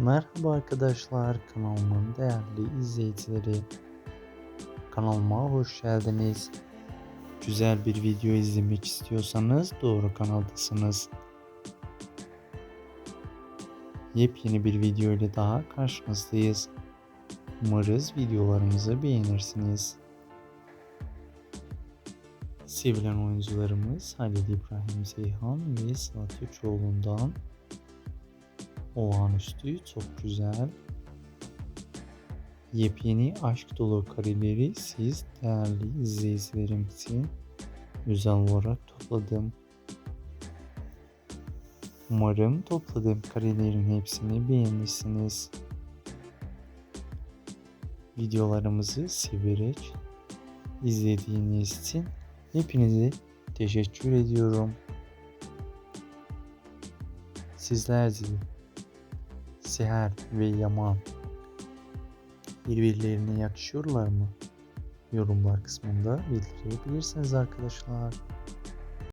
Merhaba arkadaşlar kanalımın değerli izleyicileri. Kanalıma hoş geldiniz. Güzel bir video izlemek istiyorsanız doğru kanaldasınız. Yepyeni bir video ile daha karşınızdayız. Umarız videolarımızı beğenirsiniz. Sevilen oyuncularımız Halil İbrahim Seyhan ve Sıla Türkoğlu'ndan olağanüstü, çok güzel. Yepyeni aşk dolu kareleri siz değerli izleyicilerim için özel olarak topladım. Umarım topladığım karelerin hepsini beğenirsiniz. Videolarımızı severek izlediğiniz için hepinize teşekkür ediyorum. Sizler de Seher ve Yaman birbirlerine yakışıyorlar mı? Yorumlar kısmında bildirebilirsiniz arkadaşlar.